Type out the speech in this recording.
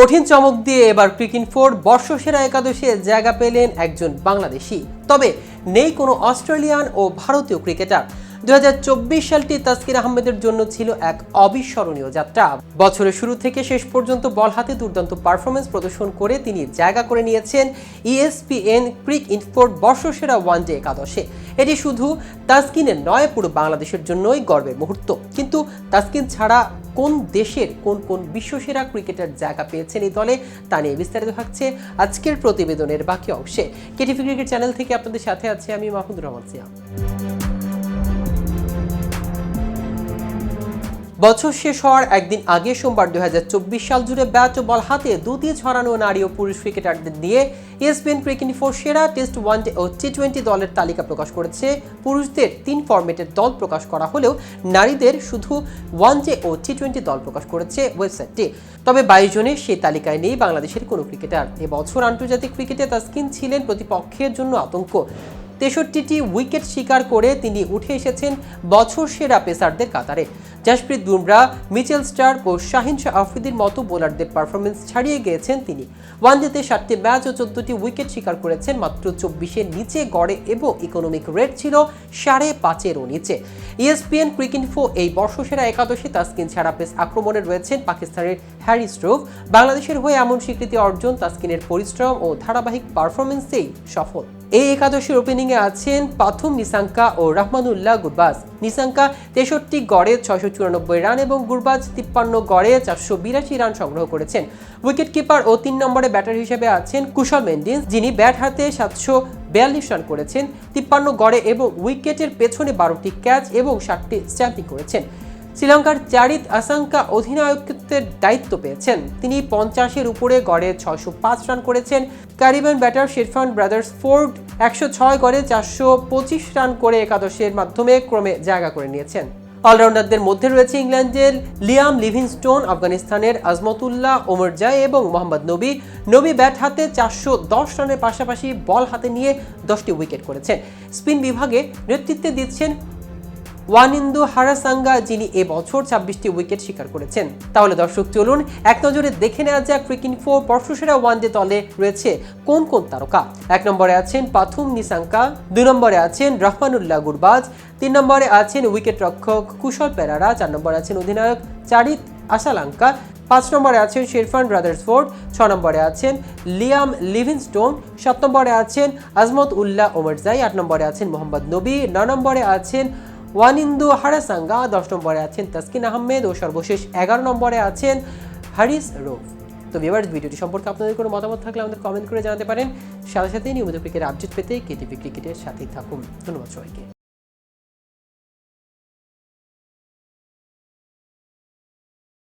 কঠিন চমক দিয়ে এবার ক্রিকেট ফোর বর্ষসেরা একাদশে জায়গা পেলেন একজন বাংলাদেশি। তবে নেই কোনো অস্ট্রেলিয়ান ও ভারতীয় ক্রিকেটার। দু চব্বিশ সালটি তাসকির আহমেদের জন্য ছিল এক অবিস্মরণীয় যাত্রা। বছরের শুরু থেকে শেষ পর্যন্ত বল হাতে দুর্দান্ত পারফরমেন্স প্রদর্শন করে তিনি জায়গা করে নিয়েছেন ইএসপিএন ক্রিক ইনফোর্ট বর্ষসেরা ওয়ানডে একাদশে। এটি শুধু তাসকিনের নয়, পুরো বাংলাদেশের জন্যই গর্বের মুহূর্ত। কিন্তু তাসকিন ছাড়া কোন দেশের, কোন কোন বিশ্বসেরা ক্রিকেটার জায়গা পেয়েছেন এই দলে, তা নিয়ে বিস্তারিত থাকছে আজকের প্রতিবেদনের বাকি অংশে। কেটিভি ক্রিকেট চ্যানেল থেকে আপনাদের সাথে আছে আমি মাহমুদুর রহমান সিয়াম। বছর শেষ হওয়ার একদিন আগে সোমবার দুই সাল জুড়ে ব্যাট ও বল হাতে দুটি ছড়ানো নারী ও পুরুষ ক্রিকেটারদের নিয়ে ইএসপিএন ক্রিকেট ফোর সেরা টেস্ট ওয়ানডে ও টি টোয়েন্টি দলের তালিকা প্রকাশ করেছে। পুরুষদের তিন ফরম্যাটের দল প্রকাশ করা হলেও নারীদের শুধু ওয়ান ওয়ানডে ও টি টোয়েন্টি দল প্রকাশ করেছে ওয়েবসাইটটি। তবে বাইশ জনের সেই তালিকায় নেই বাংলাদেশের কোনো ক্রিকেটার। এবছর আন্তর্জাতিক ক্রিকেটে তাসকিন ছিলেন প্রতিপক্ষের জন্য আতঙ্ক। তেষট্টিটি উইকেট শিকার করে তিনি উঠে এসেছেন বছর সেরা পেসারদের কাতারে। জাসপ্রীত বুমরা, মিচেল স্টার ও শাহিন শাহ আফ্রিদির মতো বোলারদের পারফরমেন্স ছাড়িয়ে গিয়েছেন তিনি। ওয়ানডেতে সাতটি ম্যাচ ও চোদ্দটি উইকেট শিকার করেছেন, মাত্র চব্বিশের নিচে গড়ে এবং ইকোনমিক রেট ছিল সাড়ে পাঁচেরও নিচে। ইএসপিএন ক্রিকিনফো এই বর্ষসেরা একাদশী তাসকিন ছাড়া পেস আক্রমণে রয়েছেন পাকিস্তানের হ্যারি স্ট্রোভ বাংলাদেশের হয়ে এমন স্বীকৃতি অর্জন তাসকিনের পরিশ্রম ও ধারাবাহিক পারফরমেন্সেই সফল। এই একাদশের ওপেনিংয়ে আছেন পাথুম নিসাঙ্কা ও রহমানুল্লাহ গুরবাজ। নিসাঙ্কা তেষট্টি গড়ে ছয়শো চুরানব্বই রান এবং গুরবাজ তিপ্পান্ন গড়ে চারশো বিরাশি রান সংগ্রহ করেছেন। উইকেট কিপার ও তিন নম্বরে ব্যাটার হিসেবে আছেন কুশল মেন্ডিন্স যিনি ব্যাট হাতে সাতশো বিয়াল্লিশ রান করেছেন, তিপ্পান্ন গড়ে এবং উইকেটের পেছনে বারোটি ক্যাচ এবং ষাটটি স্ট্যাম্পিং করেছেন। শ্রীলঙ্কার চারিত আসাঙ্কা অধিনায়কত্বের দায়িত্ব পেয়েছেন। তিনি পঞ্চাশের উপরে গড়ে ছয়শো পাঁচ রান করেছেন। Caribbean batter Sherfane Rutherford একশো ছয় গড়ে চারশো পঁচিশ রান করে একাদশের মাধ্যমে ক্রমে জায়গা করে নিয়েছেন। অলরাউন্ডারদের মধ্যে রয়েছে ইংল্যান্ডের লিয়াম লিভিংস্টোন, আফগানিস্তানের আজমতুল্লাহ, ওমর জায় এবং মোহাম্মদ নবী। নবী ব্যাট হাতে চারশো দশ রানের পাশাপাশি বল হাতে নিয়ে দশটি উইকেট করেছেন। স্পিন বিভাগে নেতৃত্বে দিচ্ছেন ওয়ানিন্দু হারাসাঙ্গা, যিনি এবছর ছাব্বিশটি উইকেট শিকার করেছেন। তাহলে দর্শক, চলুন এক নজরে দেখে নেওয়া যাক ক্রিকিন ফোর বর্ষসেরা ওয়ানডে দলে রয়েছে কোন কোন তারকা। এক নম্বরে আছেন পাথুম নিসাঙ্কা দুই নম্বরে আছেন রহমানুল্লাহ গুরবাজ, তিন নম্বরে আছেন উইকেট রক্ষক কুশল পেরারা, চার নম্বরে আছেন অধিনায়ক চারিত আশালাঙ্কা, পাঁচ নম্বরে আছেন শেরফান ব্রাদার্সফোর্ড ছ নম্বরে আছেন লিয়াম লিভিংস্টোন, সাত নম্বরে আছেন আজমত উল্লাহ ওমরজাই, আট নম্বরে আছেন মোহাম্মদ নবী, ন নম্বরে আছেন ওয়ানিন্দু হারাসাঙ্গা দশ নম্বরে আছেন তাসকিন আহমেদ ও সর্বশেষ এগারো নম্বরে আছেন হারিস রোফ। তো এবার ভিডিওটি সম্পর্কে আপনাদের কোনো মতামত থাকলে আমাদের কমেন্ট করে জানাতে পারেন। সাথে সাথে নিয়মিত ক্রিকেট আপডেট পেতে কেটিভি ক্রিকেটের সাথেই থাকুন। ধন্যবাদ সবাইকে।